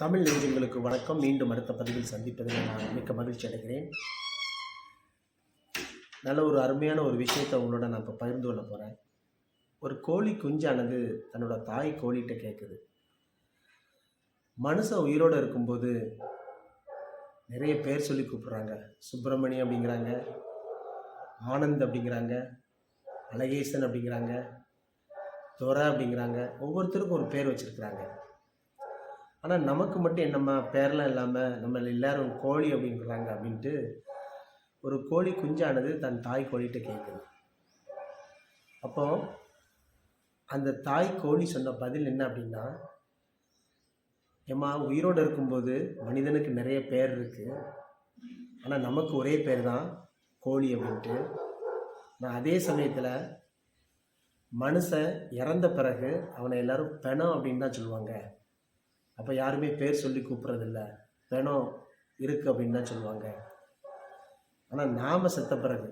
தமிழ் நெஞ்சங்களுக்கு வணக்கம். மீண்டும் அடுத்த பதிவில் சந்திப்பதில் நான் மிக்க மகிழ்ச்சி அடைகிறேன். நல்ல ஒரு அருமையான ஒரு விஷயத்தை உங்களோட நான் இப்போ பகிர்ந்து கொள்ள போகிறேன் ஒரு கோழி குஞ்சானது தன்னோட தாய் கோழிகிட்ட கேட்குது மனுஷன் உயிரோடு இருக்கும்போது நிறைய பேர் சொல்லி கூப்பிட்றாங்க. சுப்பிரமணி அப்படிங்கிறாங்க ஆனந்த் அப்படிங்கிறாங்க அழகேசன் அப்படிங்கிறாங்க துரை அப்படிங்கிறாங்க. ஒவ்வொருத்தருக்கும் ஒரு பேர் வச்சுருக்குறாங்க. ஆனால் நமக்கு மட்டும் என்னம்மா பேரெலாம் இல்லாமல் நம்ம எல்லோரும் கோழி அப்படிங்கிறாங்க அப்படின்ட்டு ஒரு கோழி குஞ்சானது தன் தாய் கோழிகிட்ட கேட்குது. அப்போ அந்த தாய் கோழி சொன்ன பதில் என்ன அப்படின்னா ஏம்மா உயிரோடு இருக்கும்போது மனிதனுக்கு நிறைய பேர் இருக்குது ஆனால் நமக்கு ஒரே பேர் தான் கோழி அப்படின்ட்டு. நான் அதே சமயத்தில் மனுஷன் இறந்த பிறகு அவனை எல்லாரும் பெணம் அப்படின்னு தான் சொல்லுவாங்க. அப்போ யாருமே பேர் சொல்லி கூப்பிட்றதில்ல. வேணும் இருக்குது அப்படின்னு தான் சொல்லுவாங்க. ஆனால் நாம் செத்த பிறகு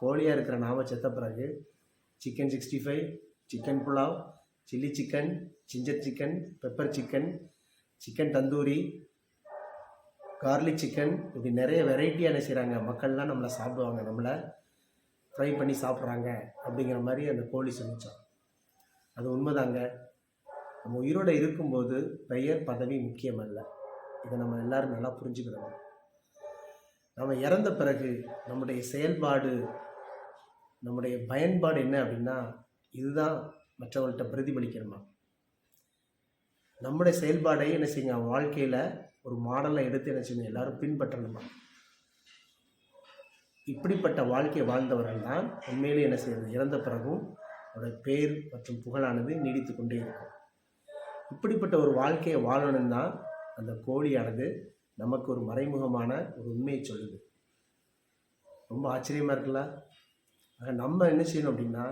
கோழியாக இருக்கிற நாம் செத்த பிறகு chicken sixty five chicken pulao chilli chicken ginger chicken pepper chicken chicken tandoori garlic chicken இப்படி நிறைய வெரைட்டியாக என்ன செய்கிறாங்க மக்கள்லாம் நம்மளை சாப்பிடுவாங்க. நம்மளை ஃப்ரை பண்ணி சாப்பிட்றாங்க. அப்படிங்கிற மாதிரி அந்த கோழி சொல்லிச்சான். அது உண்மைதாங்க. நம்ம உயிரோடு இருக்கும்போது பெயர் பதவி முக்கியமல்ல. இதை நம்ம எல்லாரும் நல்லா புரிஞ்சுக்கிறோம் நம்ம இறந்த பிறகு நம்முடைய செயல்பாடு நம்முடைய பயன்பாடு என்ன அப்படின்னா இதுதான் மற்றவர்கள்ட்ட பிரதிபலிக்கிறோமா நம்முடைய செயல்பாடை என்ன செய்யுங்க? வாழ்க்கையில் ஒரு மாடலை எடுத்து என்ன செய்யணும் எல்லாரும் பின்பற்றணுமா? இப்படிப்பட்ட வாழ்க்கையை வாழ்ந்தவர்கள் தான் உண்மையிலே என்ன செய்யறது? இறந்த பிறகும் அவருடைய பேர் மற்றும் புகழானது நீடித்து கொண்டே இருக்கும். இப்படிப்பட்ட ஒரு வாழ்க்கையை வாழணும் தான் அந்த கோழியானது நமக்கு ஒரு மறைமுகமான ஒரு உண்மையை சொல்லுது. ரொம்ப ஆச்சரியமாக இருக்குல்ல? ஆக நம்ம என்ன செய்யணும் அப்படின்னா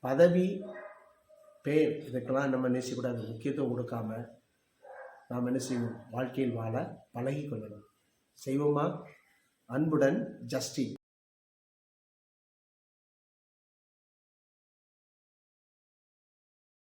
பதவி பேர் இதுக்கெல்லாம் நம்ம என்ன செய்யக்கூடாது? முக்கியத்துவம் கொடுக்காம நாம் என்ன செய்யணும் வாழ்க்கையில் வாழ பழகி கொள்ளணும். செய்வோமா? அன்புடன் ஜஸ்டின்.